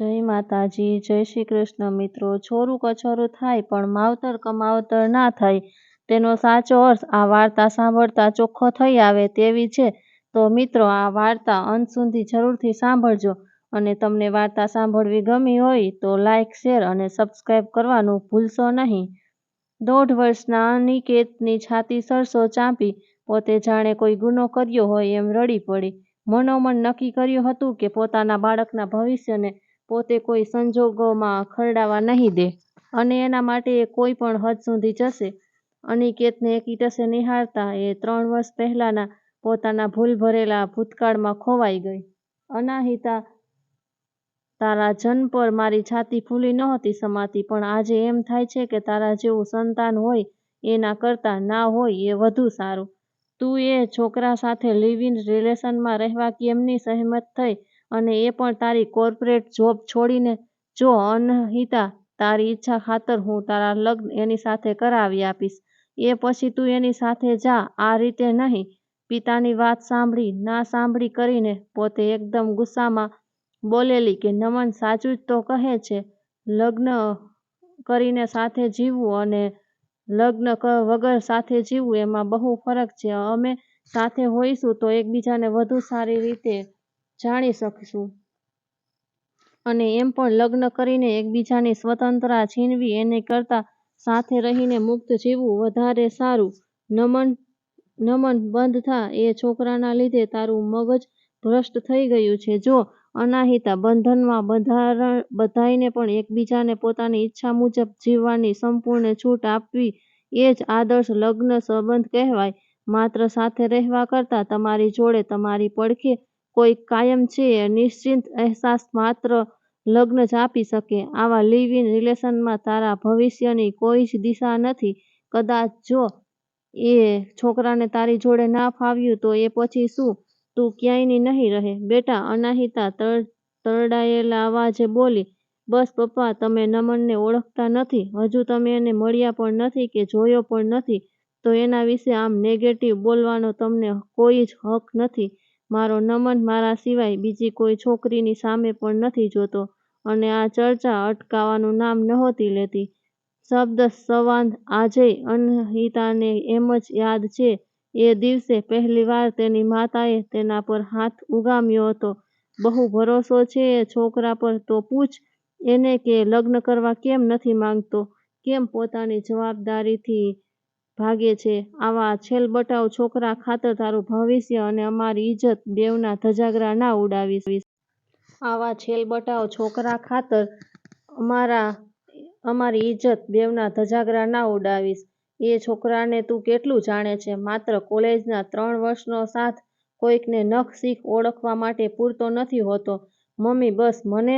જય માતાજી, જય શ્રી કૃષ્ણ મિત્રો. છોરું કછોરું થાય, પણ માવતર કમાવતર ના થાય. તેનો સાચો અર્થ આ વાર્તા સાંભળતા ચોખ્ખો થઈ આવે તેવી છે. તો મિત્રો, આ વાર્તા અંત સુધી જરૂરથી સાંભળજો. અને તમને વાર્તા સાંભળવી ગમી હોય તો લાઇક શેર અને સબસ્ક્રાઈબ કરવાનું ભૂલશો નહીં. દોઢ વર્ષના અનિકેતની છાતી સરસો ચાંપી, પોતે જાણે કોઈ ગુનો કર્યો હોય એમ રડી પડી. મનોમન નક્કી કર્યું હતું કે પોતાના બાળકના ભવિષ્યને પોતે કોઈ સંજોગોમાં ખરડાવા નહીં દે અને એના માટે એ કોઈ પણ હદ સુધી જશે. અનિકેતને એકીટસે નિહાળતા એ ત્રણ વર્ષ પહેલાંના પોતાના ભૂલ ભરેલા ભૂતકાળમાં ખોવાઈ ગઈ. અનાહિતા તારા જન્મ પર મારી છાતી ફૂલી નહોતી સમાતી, પણ આજે એમ થાય છે કે તારા જેવું સંતાન હોય એના કરતાં ના હોય એ વધુ સારું. તું એ છોકરા સાથે લિવ ઇન રિલેશનમાં રહેવા કેમની સહેમત થઈ? અને એ પણ તારી કોર્પોરેટ જોબ છોડીને, જો અનહિતા તારી ઈચ્છા ખાતર હું તારા લગ્ન એની સાથે કરાવી આપીશ. એ પછી તું એની સાથે જા. આ રીતે નહીં. પિતાની વાત સાંભળી, ના સાંભળી કરીને પોતે એકદમ ગુસ્સામાં બોલેલી કે, નમન, સાચું જ તો કહે છે. લગ્ન કરીને સાથે જીવવું અને લગ્ન વગર સાથે જીવવું એમાં બહુ ફરક છે. અમે સાથે હોઈશું તો એકબીજાને વધુ સારી રીતે જાણી શકશું. અને એમ પણ લગ્ન કરીને એકબીજાની સ્વતંત્રતા છીનવી એને કરતાં સાથે રહીને મુક્ત જીવવું વધારે સારું. નમન નમન બંધ થા એ છોકરાના લીધે તારું મગજ ભ્રષ્ટ થઈ ગયું છે. જો અનાહિતા બંધનમાં બધાયને પણ એકબીજાને પોતાની ઈચ્છા મુજબ જીવવાની સંપૂર્ણ છૂટ આપવી એ જ આદર્શ લગ્ન સંબંધ કહેવાય. માત્ર સાથે રહેવા કરતાં તમારી જોડે તમારી પડખે કોઈ કાયમ છે, નિશ્ચિંત અહેસાસ માત્ર લગ્ન જ આપી શકે. આવા લિવ ઇન રિલેશનમાં તારા ભવિષ્યની કોઈ જ દિશા નથી. કદાચ જો એ છોકરાને તારી જોડે ના ફાવ્યું, તો એ પછી શું? તું ક્યાંયની નહીં રહે. બેટા, અનાહિતા તરડાયેલા અવાજે બોલી, બસ પપ્પા, તમે નમનને ઓળખતા નથી. હજુ તમે એને મળ્યા પણ નથી કે જોયો પણ નથી, તો એના વિશે આમ નેગેટિવ બોલવાનો તમને કોઈ જ હક નથી. મારો નમન મારા સિવાય બીજી કોઈ છોકરીની સામે પણ નથી જોતો અને આ ચર્ચા અટકાવાનું નામ નહોતી લેતી. શબ્દ સંવાદ આજેય અનહિતાને એમ જ યાદ છે. એ દિવસે પહેલીવાર તેની માતાએ તેના પર હાથ ઉગામ્યો હતો. બહુ ભરોસો છે એ છોકરા પર તો પૂછ, એને કે લગ્ન કરવા કેમ નથી માંગતો? કેમ પોતાની જવાબદારીથી ભાગે છે. આવા છેલબટાવ છોકરા ખાતર તારું ભવિષ્ય અને અમારી ઇજ્જત બેવના ધજાગરા ના ઉડાવીશ આવા છેલબટાવ છોકરા ખાતર અમારા, અમારી ઇજ્જત બેવના ધજાગરા ના ઉડાવીશ. એ છોકરાને તું કેટલું જાણે છે? માત્ર કોલેજના ત્રણ વર્ષનો સાથ કોઈકને નખ શીખ ઓળખવા માટે પૂરતો નથી હોતો. મમ્મી, બસ મને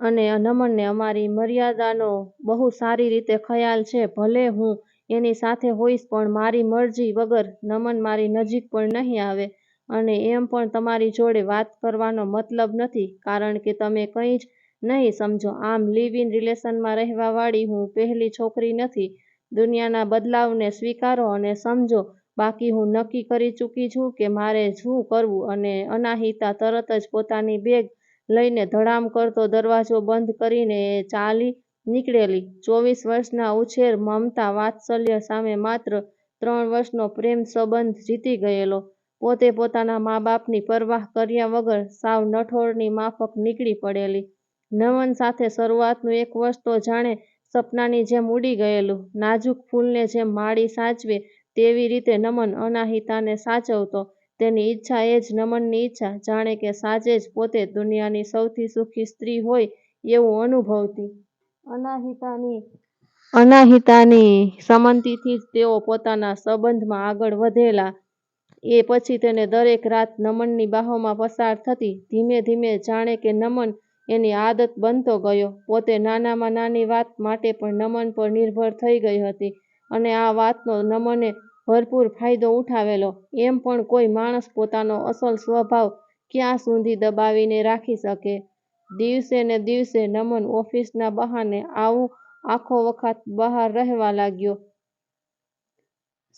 અને નમનને અમારી મર્યાદાનો બહુ સારી રીતે ખ્યાલ છે. ભલે હું એની સાથે હોઈશ પણ મારી મરજી વગર નમન મારી નજીક પણ નહીં આવે. અને એમ પણ તમારી જોડે વાત કરવાનો મતલબ નથી, કારણ કે તમે કંઈ જ નહીં સમજો. આમ લિવ ઇન રિલેશનમાં રહેવાવાળી હું પહેલી છોકરી નથી. દુનિયાના બદલાવને સ્વીકારો અને સમજો, બાકી હું નક્કી કરી ચૂકી છું કે મારે શું કરવું અને અનાહિતા તરત જ પોતાની બેગ લઈને ધડામ કરતો દરવાજો બંધ કરીને ચાલી નીકળેલી. ચોવીસ વર્ષના ઉછેર મમતા વાત્સલ્ય સામે માત્ર ત્રણ વર્ષનો પ્રેમ સંબંધ જીતી ગયેલો. પોતે પોતાના મા બાપની પરવાહ કર્યા વગર સાવ નઠોળની માફક નીકળી પડેલી. નમન સાથે શરૂઆતનું એક વર્ષ તો જાણે સપનાની જેમ ઉડી ગયેલું. નાજુક ફૂલને જેમ માળી સાચવે તેવી રીતે નમન અનાહિતાને સાચવતો. તેની ઈચ્છા એ જ નમનની ઈચ્છા. જાણે કે સાચે જ પોતે દુનિયાની સૌથી સુખી સ્ત્રી હોય એવું અનુભવતી. અનાહિતાની અનાહિતાની સંમતિથી જ તેઓ પોતાના સંબંધમાં આગળ વધેલા. એ પછી તેને દરેક રાત નમનની બાહોમાં પસાર થતી. ધીમે ધીમે જાણે કે નમન એની આદત બનતો ગયો. પોતે નાનામાં નાની વાત માટે પણ નમન પર નિર્ભર થઈ ગઈ હતી અને આ વાતનો નમને ભરપૂર ફાયદો ઉઠાવેલો. એમ પણ કોઈ માણસ પોતાનો અસલ સ્વભાવ ક્યાં સુધી દબાવીને રાખી શકે? દિવસે ને દિવસે નમન ઓફિસના બહાને આવું આખો વખત બહાર રહેવા લાગ્યો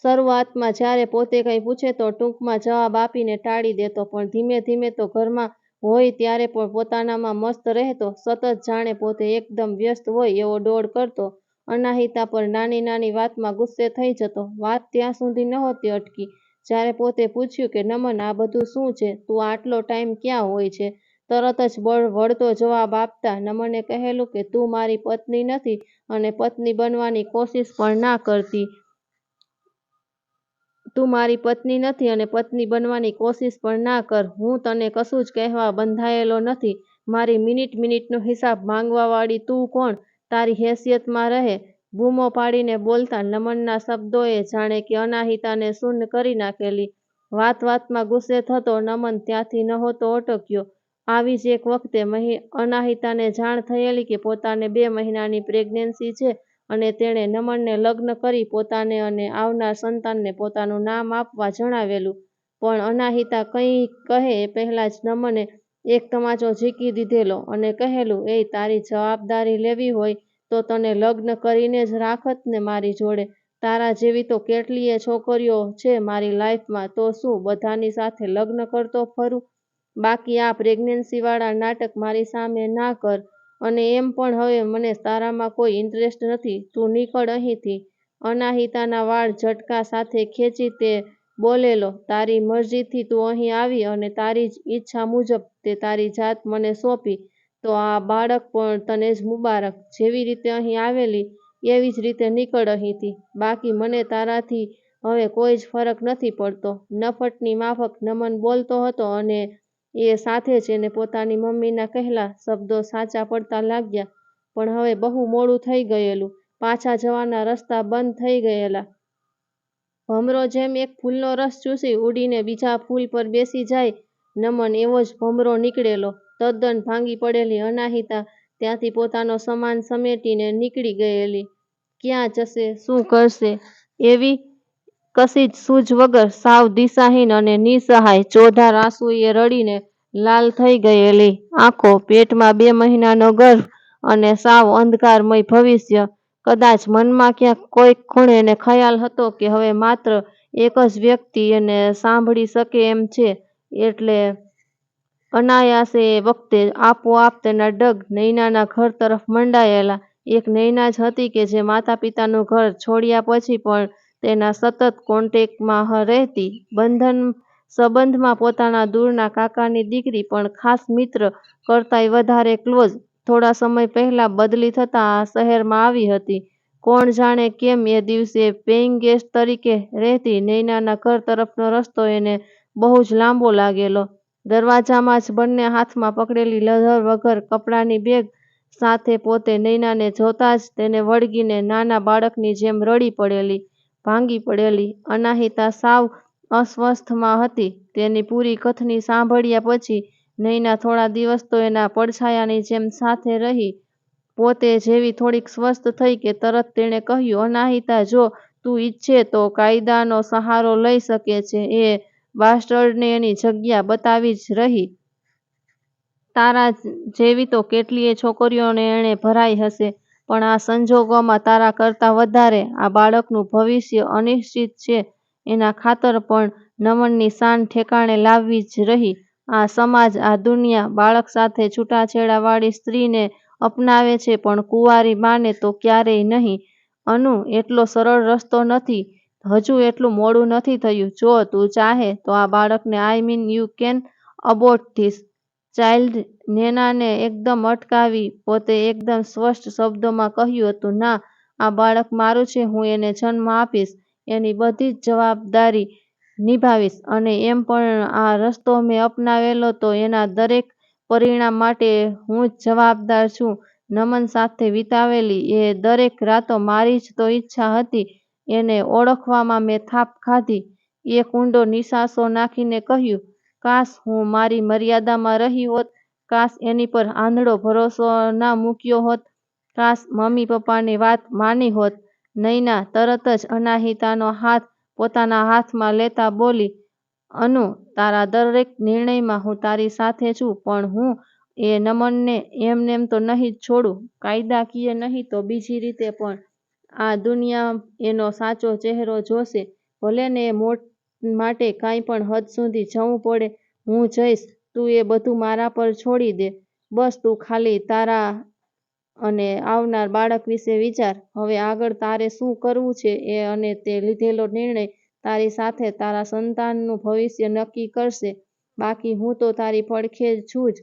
શરૂઆતમાં જ્યારે પોતે કંઈ પૂછે તો ટૂંકમાં જવાબ આપીને ટાળી દેતો પણ ધીમે ધીમે તો ઘરમાં હોય ત્યારે પણ પોતાનામાં મસ્ત રહેતો, સતત જાણે પોતે એકદમ વ્યસ્ત હોય એવો ડોળ કરતો. અનાહિતા પર નાની નાની વાતમાં ગુસ્સે થઈ જતો. વાત ત્યાં સુધી નહોતી અટકી જ્યારે પોતે પૂછ્યું કે નમન આ બધું શું છે? તું આટલો ટાઈમ ક્યાં હોય છે? તરત જ વળતો જવાબ આપતા નમને કહેલું કે, તું મારી પત્ની નથી અને પત્ની બનવાની કોશિશ પણ ના કરતી. તું મારી પત્ની નથી અને પત્ની બનવાની કોશિશ પણ ના કર. હું તને કશું જ કહેવા બંધાયેલો નથી. મારી મિનિટ મિનિટનો હિસાબ માંગવાવાળી તું કોણ? તારી હેસિયતમાં રહે. બૂમો પાડીને બોલતા નમનના શબ્દોએ જાણે કે અનાહિતાને સૂન કરી નાખેલી. વાત વાતમાં ગુસ્સે થતો નમન ત્યાંથી નહોતો અટક્યો. આવી જ એક વખતે અનાહિતાને જાણ થયેલી કે પોતાને બે મહિનાની પ્રેગ્નન્સી છે અને તેણે નમનને લગ્ન કરી પોતાને અને આવનાર સંતાનને પોતાનું નામ આપવા જણાવેલું. પણ અનાહિતા કંઈ કહે એ પહેલાં જ નમને એક તમાચો ઝીકી દીધેલો અને કહેલું એ તારી જવાબદારી લેવી હોય તો તને લગ્ન કરીને જ રાખત ને મારી જોડે. તારા જેવી તો કેટલીય છોકરીઓ છે મારી લાઈફમાં તો શું બધાની સાથે લગ્ન કરતો ફરું? બાકી આ પ્રેગ્નન્સીવાળા નાટક મારી સામે ના કર અને એમ પણ હવે મને તારામાં કોઈ ઇન્ટરેસ્ટ નથી. તું નીકળ અહીંથી. અનાહિતાના વાળ ઝટકા સાથે ખેંચી તે બોલેલો તારી મરજીથી તું અહીં આવી અને તારી જ ઈચ્છા મુજબ તે તારી જાત મને સોંપી તો આ બાળક પણ તને જ મુબારક. જેવી રીતે અહીં આવેલી, એવી જ રીતે નીકળ અહીંથી. બાકી મને તારાથી હવે કોઈ જ ફરક નથી પડતો. નફટની માફક નમન બોલતો હતો અને એ સાથે જ એને પોતાની મમ્મીના કહેલા શબ્દો સાચા પડતા લાગ્યા. પણ હવે બહુ મોડું થઈ ગયેલું. પાછા જવાના રસ્તા બંધ થઈ ગયેલા. ભમરો જેમ એક ફૂલનો રસ ચૂસી ઉડીને બીજા ફૂલ પર બેસી જાય, નમન એવો જ ભમરો નીકળેલો. તદ્દન ભાંગી પડેલી અનાહિતા ત્યાંથી પોતાનો સામાન સમેટીને નીકળી ગયેલી. ક્યાં જશે? શું કરશે? એવી કશી જ સૂઝ વગર સાવ દિશાહીન અને નિ:સહાય ચોધાર આંસુએ રડીને લાલ થઈ ગયેલી આંખો, પેટમાં બે મહિનાનો ગર્ભ અને સાવ અંધકારમય ભવિષ્ય. કદાચ મનમાં ક્યાંક કોઈક ખૂણે એને ખયાલ હતો કે હવે માત્ર એક જ વ્યક્તિ એને સાંભળી શકે એમ છે એટલે અનાયાસે એ વખતે આપોઆપ તેના ડગ નૈનાના ઘર તરફ મંડાયેલા. એક નૈના જ હતી કે જે માતા-પિતાનું ઘર છોડ્યા પછી પણ તેના સતત કોન્ટેક્ટમાં રહેતી. બંધન સંબંધમાં પોતાના દૂરના કાકાની દીકરી પણ ખાસ મિત્ર કરતાંય વધારે ક્લોઝ. થોડા સમય પહેલાં બદલી થતાં આ શહેરમાં આવી હતી. કોણ જાણે કેમ એ દિવસે પેઈંગ ગેસ્ટ તરીકે રહેતી નૈનાના ઘર તરફનો રસ્તો એને બહુ જ લાંબો લાગેલો. દરવાજામાં જ બંને હાથમાં પકડેલી લધર વગર કપડાંની બેગ સાથે પોતે નૈનાને જોતાં જ તેને વળગીને નાના બાળકની જેમ રડી પડેલી, ભાંગી પડેલી. અનાહિતા સાવ અસ્વસ્થમાં હતી. તેની પૂરી કથની સાંભળ્યા પછી નૈના થોડા દિવસ તો એના પડછાયાની જેમ સાથે રહી. પોતે જેવી થોડીક સ્વસ્થ થઈ કે તરત તેણે કહ્યું, અનાહિતા, જો તું ઈચ્છે તો કાયદાનો સહારો લઈ શકે છે. એ બાસ્ટર્ડને એની જગ્યા બતાવી જ રહી. તારા જેવી તો કેટલીય છોકરીઓને એણે ભરાઈ હશે. પણ આ સંજોગોમાં તારા કરતાં વધારે આ બાળકનું ભવિષ્ય અનિશ્ચિત છે એના ખાતર પણ નમનની શાન ઠેકાણે લાવવી જ રહી. આ સમાજ, આ દુનિયા બાળક સાથે છૂટાછેડાવાળી સ્ત્રીને અપનાવે છે પણ કુંવારી માને તો ક્યારેય નહીં. અનુ એટલો સરળ રસ્તો નથી. હજુ એટલું મોડું નથી થયું. જો તું ચાહે તો આ બાળકને I mean you can abort this child નેનાને એકદમ અટકાવી પોતે એકદમ સ્પષ્ટ શબ્દોમાં કહ્યું હતું ના, આ બાળક મારું છે. હું એને જન્મ આપીશ. એની બધી જ જવાબદારી નિભાવીશ અને એમ પણ આ રસ્તો મેં અપનાવેલો તો એના દરેક પરિણામ માટે હું જ જવાબદાર છું. નમન સાથે વિતાવેલી એ દરેક રાતો મારી જ તો ઈચ્છા હતી એને ઓળખવામાં મેં થાપ ખાધી. એક ઊંડો નિસાસો નાખીને કહ્યું કાશ હું મારી મર્યાદામાં રહી હોત. કાશ એની પર આંધળો ભરોસો ના મૂક્યો હોત. કાશ મમ્મી પપ્પાની વાત માની હોત. નૈના તરત જ અનાહિતાનો હાથ પોતાના હાથમાં લેતા બોલી, અનુ, તારા દરેક નિર્ણયમાં હું તારી સાથે છું, પણ હું એ નમનને એમનેમ તો નહીં જ છોડું. કાયદાકીય નહીં તો બીજી રીતે પણ આ દુનિયા એનો સાચો ચહેરો જોશે. ભલેને એ માટે કાંઈ પણ હદ સુધી જવું પડે હું જઈશ. તું એ બધું મારા પર છોડી દે. બસ તું ખાલી તારા અને આવનાર બાળક વિશે વિચાર. હવે આગળ તારે શું કરવું છે એ અને તે લીધેલો નિર્ણય તારી સાથે તારા સંતાનનું ભવિષ્ય નક્કી કરશે. બાકી હું તો તારી પડખે છું જ.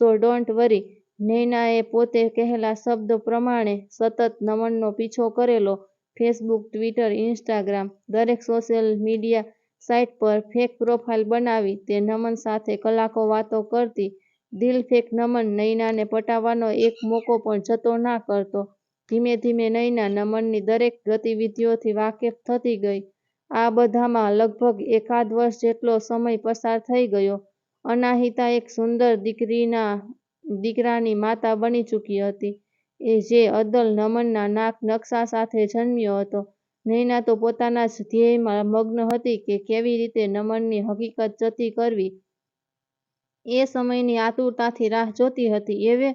સો ડોન્ટ વરી. નૈનાએ પોતે કહેલા શબ્દ પ્રમાણે સતત નમનનો પીછો કરેલો. ફેસબુક, ટ્વિટર, ઇન્સ્ટાગ્રામ દરેક સોશિયલ મીડિયા સાઇટ પર ફેક પ્રોફાઇલ બનાવી તે નમન સાથે કલાકો વાતો કરતી. દિલફેક નમન નૈનાને પટાવવાનો એક મોકો પણ જતો ના કરતો. ધીમે ધીમે નૈના નમનની દરેક ગતિવિધિઓથી વાકેફ થતી ગઈ. આ બધામાં લગભગ એકાદ વર્ષ જેટલો સમય પસાર થઈ ગયો. અનાહિતા એક સુંદર દીકરીના દીકરાની માતા બની ચૂકી હતી, એ જે અદલ નમનના નાક નકશા સાથે જન્મ્યો હતો. નૈના તો પોતાના જ ધ્યેયમાં મગ્ન હતી કે કેવી રીતે નમનની હકીકત જતી કરવી. એ સમયની આતુરતાથી રાહ જોતી હતી. એવે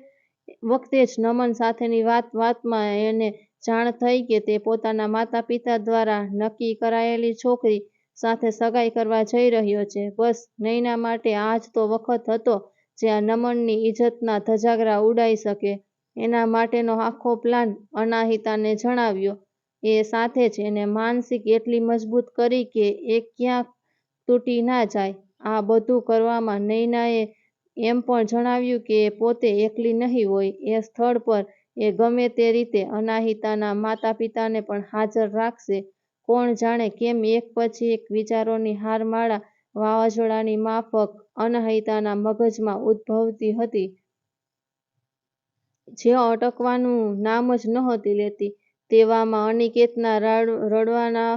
વખતે જ નમન સાથેની વાત, વાતમાં એને જાણ થઈ કે તે પોતાના માતા-પિતા દ્વારા નક્કી કરાયેલી છોકરી સાથે સગાઈ કરવા જઈ રહ્યો છે. બસ, નૈના માટે આ જ તો વખત હતો જ્યાં નમનની ઇજ્જતના ધજાગરા ઉડાઈ શકે. એના માટેનો આખો પ્લાન અનાહિતાને જણાવ્યો. એ સાથે જ એને માનસિક એટલી મજબૂત કરી કે એ ક્યાંક તૂટી ના જાય. આ બધું કરવામાં નૈનાએ એમ પણ જણાવ્યું કે પોતે એકલી નહીં હોય. એ સ્થળ પર એ ગમે તે રીતે અનાહિતાના માતા-પિતાને પણ હાજર રાખશે. કોણ જાણે કેમ એક પછી એક વિચારોની હારમાળા વાવાઝોડાની માફક અનાહિતાના મગજમાં ઉદ્ભવતી હતી. જે અટકવાનું નામ જ નહોતી લેતી. તેવામાં અનિકેતના રડવાના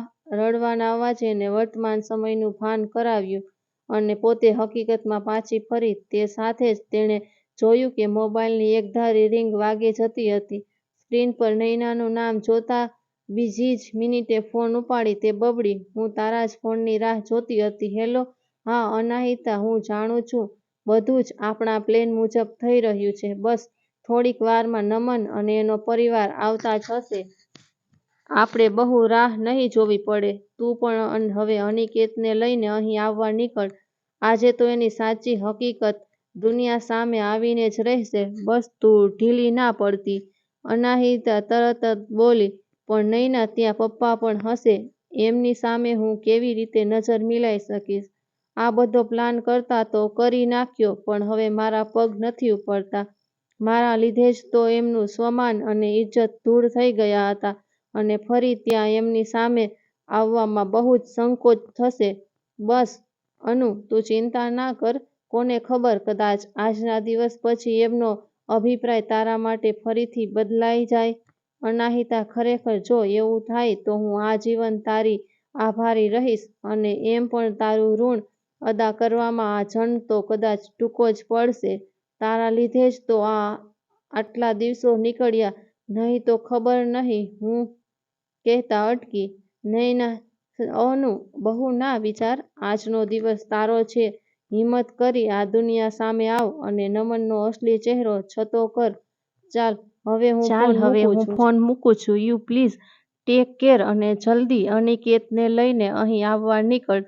અવાજે એને વર્તમાન સમયનું ભાન કરાવ્યું અને પોતે હકીકતમાં પાછી ફરી. તે સાથે જ તેણે જોયું કે મોબાઈલની એકધારી રિંગ વાગે જતી હતી. સ્ક્રીન પર નૈનાનું નામ જોતાં બીજી જ મિનિટે ફોન ઉપાડી તે બબડી, હું તારા જ ફોનની રાહ જોતી હતી. હેલો, હા અનાહિતા હું જાણું છું બધું જ આપણા પ્લેન મુજબ થઈ રહ્યું છે. બસ થોડીક વારમાં નમન અને એનો પરિવાર આવતા જ હશે. આપણે બહુ રાહ નહીં જોવી પડે. તું પણ હવે અનિકેતને લઈને અહીં આવવા નીકળ. આજે તો એની સાચી હકીકત દુનિયા સામે આવીને જ રહેશે. બસ તું ઢીલી ના પડતી. અનાહિતા તરત જ બોલી, પણ નહીંના ત્યાં પપ્પા પણ હશે. એમની સામે હું કેવી રીતે નજર મિલાઈ શકીશ? આ બધો પ્લાન કરતાં તો કરી નાખ્યો પણ હવે મારા પગ નથી ઉપડતા. મારા લીધે જ તો એમનું સ્વમાન અને ઇજ્જત ધૂળ થઈ ગયા હતા અને ફરી ત્યાં એમની સામે આવવામાં બહુ જ સંકોચ થશે. બસ, અનુ, તું ચિંતા ના કર. કોને ખબર કદાચ આજના દિવસ પછી એમનો અભિપ્રાય તારા માટે ફરીથી બદલાઈ જાય. અનાહિતા, ખરેખર જો એવું થાય તો હું આજીવન તારી આભારી રહીશ અને એમ પણ તારું ઋણ અદા કરવામાં આ જન્મ તો કદાચ ટૂંકો જ પડશે. તારા લીધે જ તો આ આટલા દિવસો નીકળ્યા, નહીં તો ખબર નહીં હું કહેતા અટકી. નૈના અનુ બહુ ના વિચાર. આજનો દિવસ તારો છે. હિંમત કરી આ દુનિયા સામે આવ અને નમનનો અસલી ચહેરો છતો કર. ચાલ હવે હું ફોન મૂકું છું. યુ પ્લીઝ ટેક કેર અને જલ્દી અનિકેતને લઈને અહીં આવવા નીકળ.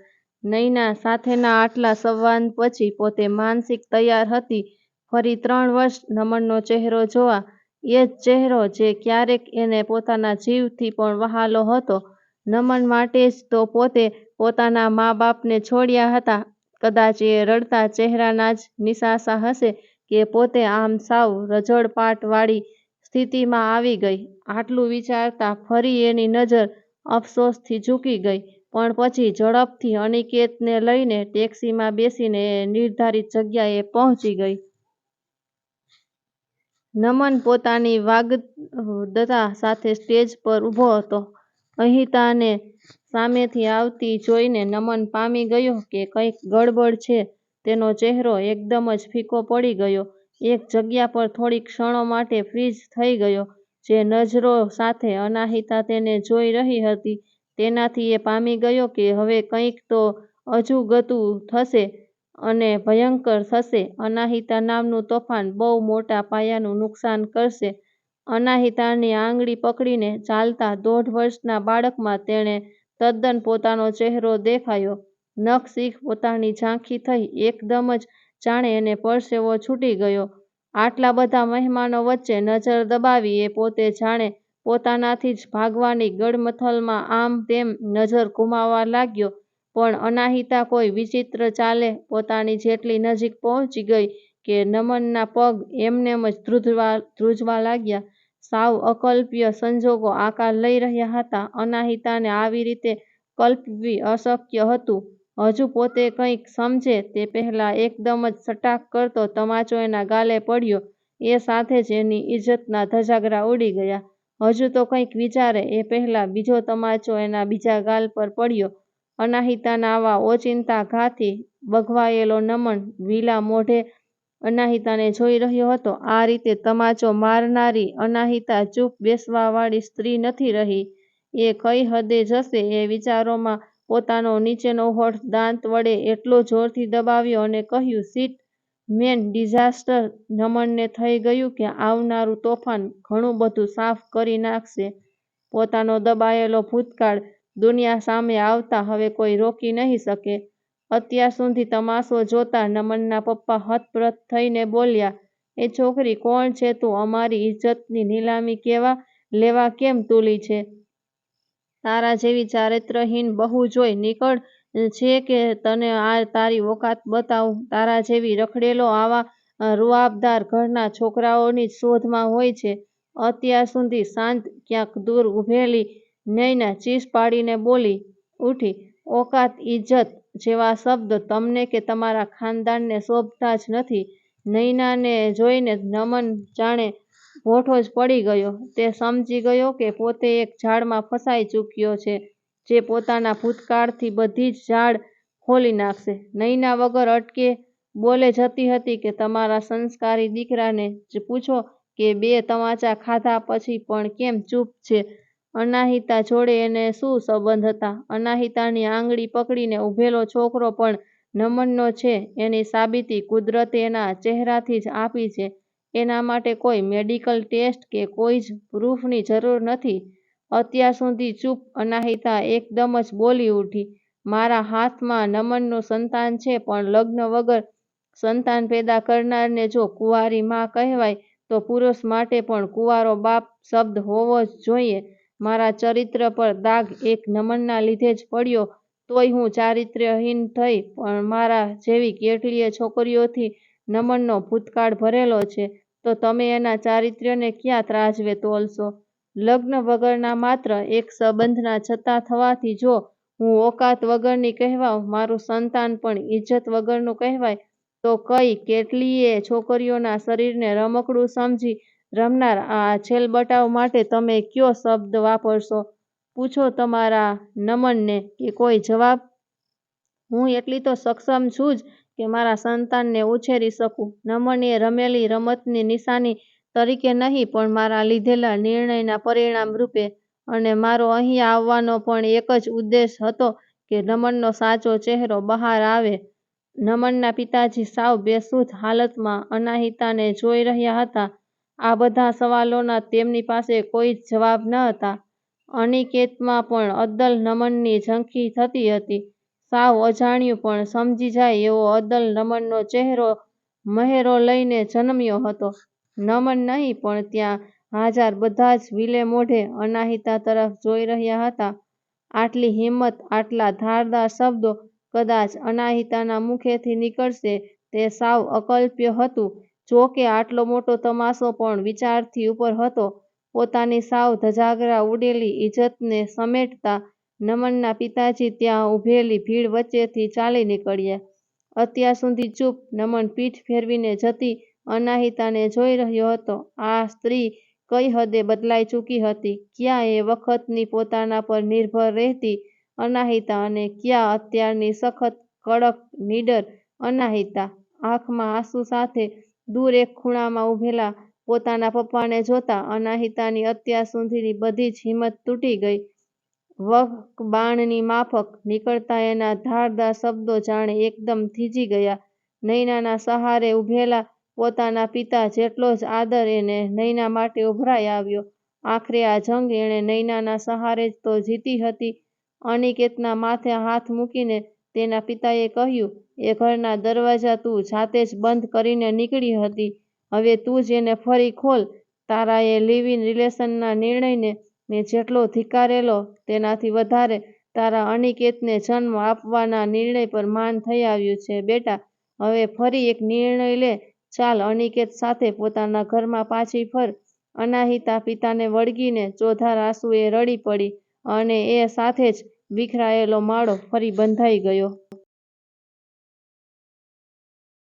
નૈના સાથેના આટલા સંવાદ પછી પોતે માનસિક તૈયાર હતી ફરી ત્રણ વર્ષ નમનનો ચહેરો જોવા. એ જ ચહેરો જે ક્યારેક એને પોતાના જીવથી પણ વહાલો હતો. નમન માટે જ તો પોતે પોતાના મા-બાપને છોડ્યા હતા. કદાચ એ રડતા ચહેરાના જ નિશાસા હશે કે પોતે આમ સાવ રજળપાટવાળી સ્થિતિમાં આવી ગઈ. આટલું વિચારતા ફરી એની નજર અફસોસથી ઝૂકી ગઈ. પણ પછી ઝડપથી અનિકેતને લઈને ટેક્સીમાં બેસીને એ નિર્ધારિત જગ્યાએ પહોંચી ગઈ. નમન પોતાની વાગદતા સાથે સ્ટેજ પર ઊભો હતો. અહિતાને સામેથી આવતી જોઈને નમન પામી ગયો કે કંઈક ગડબડ છે. તેનો ચહેરો એકદમ જ ફીકો પડી ગયો. એક જગ્યા પર થોડીક ક્ષણો માટે ફ્રીઝ થઈ ગયો. જે નજરો સાથે અનાહિતા તેને જોઈ રહી હતી તેનાથી એ પામી ગયો કે હવે કંઈક તો અજુગતું થશે અને ભયંકર થશે. અનાહિતા નામનું તોફાન બહુ મોટા પાયાનું નુકસાન કરશે. અનાહિતાની આંગળી પકડીને ચાલતા દોઢ વર્ષના બાળકમાં તેણે તદ્દન પોતાનો ચહેરો દેખાયો. નખ શીખ પોતાની ઝાંખી થઈ. એકદમ જ જાણે એને પરસેવો છૂટી ગયો. આટલા બધા મહેમાનો વચ્ચે નજર દબાવી એ પોતે જાણે પોતાનાથી જ ભાગવાની ગડમથલમાં આમ તેમ નજર ઘુમાવવા લાગ્યો પણ અનાહિતા કોઈ વિચિત્ર ચાલે પોતાની જેટલી નજીક પહોંચી ગઈ કે નમનના પગ એમનેમ જ ધ્રુજવા ધ્રુજવા લાગ્યા. સાવ અકલ્પ્ય સંજોગો આકાર લઈ રહ્યા હતા. અનાહિતાને આવી રીતે કલ્પવી અશક્ય હતું. હજુ પોતે કંઈક સમજે તે પહેલાં એકદમ જ સટાક કરતો તમાચો એના ગાલે પડ્યો એ સાથે જ એની ઇજ્જતના ધજાગરા ઉડી ગયા. હજુ તો કંઈક વિચારે એ પહેલાં બીજો તમાચો એના બીજા ગાલ પર પડ્યો. અનાહિતાના આવા ઓચિંતા ઘાથી બઘવાયેલો નમન વિલા મોઢે અનાહિતાને જોઈ રહ્યો હતો. આ રીતે તમાચો મારનારી અનાહિતા ચૂપ બેસવાવાળી સ્ત્રી નથી રહી. એ કઈ હદે જશે એ વિચારોમાં પોતાનો નીચેનો હોઠ દાંત વડે એટલો જોરથી દબાવ્યો અને કહ્યું, સીટ મેન ડિઝાસ્ટર નમનને થઈ ગયું કે આવનારું તોફાન ઘણું બધું સાફ કરી નાખશે. પોતાનો દબાયેલો ભૂતકાળ દુનિયા સામે આવતા હવે કોઈ રોકી નહિ શકે. અત્યાર સુધી તમાશો જોતા નમનના પપ્પા હતપ્રત થઈને બોલ્યા, એ છોકરી કોણ છે તું અમારી ઇજ્જતની નીલામી લેવા કેમ તુલી છે? તારા જેવી ચારિત્રહીન બહુ જોઈ નીકળ છે કે તને આ તારી ઓકાત બતાવું? તારા જેવી રખડેલો આવા રૂઆબદાર ઘરના છોકરાઓની શોધમાં હોય છે. અત્યાર સુધી શાંત ક્યાંક દૂર ઊભેલી નૈના ચીસ પાડીને બોલી ઊઠી ઓકાત ઇજ્જત જેવા શબ્દ તમને કે તમારા ખાનદાનને શોભતા જ નથી. નૈનાને જોઈને નમન જાણે ભોઠો જ પડી ગયો. તે સમજી ગયો કે પોતે એક ઝાડમાં ફસાઈ ચૂક્યો છે, જે પોતાના ભૂતકાળથી બધી જ ઝાડ ખોલી નાખશે. નૈના વગર અટકે બોલે જતી હતી કે તમારા સંસ્કારી દીકરાને જ પૂછો કે બે તમાચા ખાધા પછી પણ કેમ ચૂપ છે? અનાહિતા જોડે એને શું સંબંધ હતા? અનાહિતાની આંગળી પકડીને ઊભેલો છોકરો પણ નમનનો છે એની સાબિતી કુદરતે એના ચહેરાથી જ આપી છે. એના માટે કોઈ મેડિકલ ટેસ્ટ કે કોઈ જ પ્રૂફની જરૂર નથી. અત્યાર સુધી ચૂપ અનાહિતા એકદમ જ બોલી ઊઠી મારા હાથમાં નમનનું સંતાન છે, પણ લગ્ન વગર સંતાન પેદા કરનારને જો કુંવારી મા કહેવાય, તો પુરુષ માટે પણ કુંવારો બાપ શબ્દ હોવો જ જોઈએ. મારા ચરિત્ર પર દાગ એક નમનના લીધે જ પડ્યો, તોય હું ચારિત્ર્યહીન થઈ, પણ મારા જેવી કેટલીય છોકરીઓથી નમનનો ભૂતકાળ ભરેલો છે, તો તમે એના ચારિત્ર્યને ક્યાં ત્રાજવે તોલશો? લગ્ન વગરના માત્ર એક સંબંધના છતાં થવાથી જો હું ઓકાત વગરની કહેવાઉં, મારું સંતાન પણ ઇજ્જત વગરનું કહેવાય, તો કઈ કેટલીયે છોકરીઓના શરીરને રમકડું સમજી રમનાર, આ છેલ્બટાવ માટે તમે ક્યો શબ્દ વાપરશો? પૂછો તમારા નમનને કે કોઈ જવાબ? હું એટલી તો સક્ષમ છું જ કે મારા સંતાનને ઉછેરી શકું નમન એ રમેલી રમતની નિશાની તરીકે નહીં, પણ મારા લીધેલા નિર્ણયના પરિણામ રૂપે. અને મારો અહીંયા આવવાનો પણ એક જ ઉદ્દેશ હતો કે નમનનો સાચો ચહેરો બહાર આવે. નમનના પિતાજી સાવ બેશુદ્ધ હાલતમાં અનાહિતાને જોઈ રહ્યા હતા. આ બધા સવાલોના તેમની પાસે કોઈ જ જવાબ ન હતા. અનિકેતમાં પણ અદ્દલ નમનની ઝંખી થતી હતી. સાવ અજાણ્યું પણ સમજી જાય એવો અદ્દલ નમનનો ચહેરો મહેરો લઈને જન્મ્યો હતો. નમન નહીં, પણ ત્યાં હાજર બધા જ વિલે મોઢે અનાહિતા તરફ જોઈ રહ્યા હતા. આટલી હિંમત, આટલા ધારદાર શબ્દો કદાચ અનાહિતાના મુખેથી નીકળશે તે સાવ અકલ્પ્ય હતું. જો કે આટલો મોટો તમાશો પણ વિચારથી ઉપર હતો. પોતાની સાવ ધજાગરા ઉડેલી ઇજ્જતને સમેટતા નમનના પિતાજી ત્યાં ઊભેલી ભીડ વચ્ચેથી ચાલી નીકળ્યા. અત્યાર સુધી ચૂપ નમન પીઠ ફેરવીને જતી અનાહિતાને જોઈ રહ્યો હતો. આ સ્ત્રી કઈ હદે બદલાઈ ચૂકી હતી. ક્યાં એ વખતની પોતાના પર નિર્ભર રહેતી અનાહિતા અને ક્યાં અત્યારની સખત કડક નીડર અનાહિતા? આંખમાં આંસુ સાથે દૂર એક ખૂણામાં ઊભેલા પોતાના પપ્પાને જોતા અનાહિતાની અત્યાર સુધીની બધી જ હિંમત તૂટી ગઈ. વકબાણની માફક નીકળતા એના ધારદાર શબ્દો જાણે એકદમ થીજી ગયા. નૈનાના સહારે ઊભેલા પોતાના પિતા જેટલો જ આદર એને નૈના માટે ઉભરાઈ આવ્યો. આખરે આ જંગ એણે નૈનાના સહારે જ તો જીતી હતી. અનિકેતના માથે હાથ મૂકીને તેના પિતાએ કહ્યું એ ઘરના દરવાજા તું જાતે જ બંધ કરીને નીકળી હતી. હવે તું જ એને ફરી ખોલ. તારા એ લિવ ઇન રિલેશનના નિર્ણયને મેં જેટલો ધિક્કારેલો તેનાથી વધારે તારા અનિકેતને જન્મ આપવાના નિર્ણય પર માન થઈ આવ્યું છે. બેટા, હવે ફરી એક નિર્ણય લે. ચાલ અનિકેત સાથે પોતાના ઘરમાં પાછી ફર. અનાહિતા પિતાને વળગીને ચોધાર આંસુએ રડી પડી અને એ સાથે જ વિખરાયેલો માળો ફરી બંધાઈ ગયો.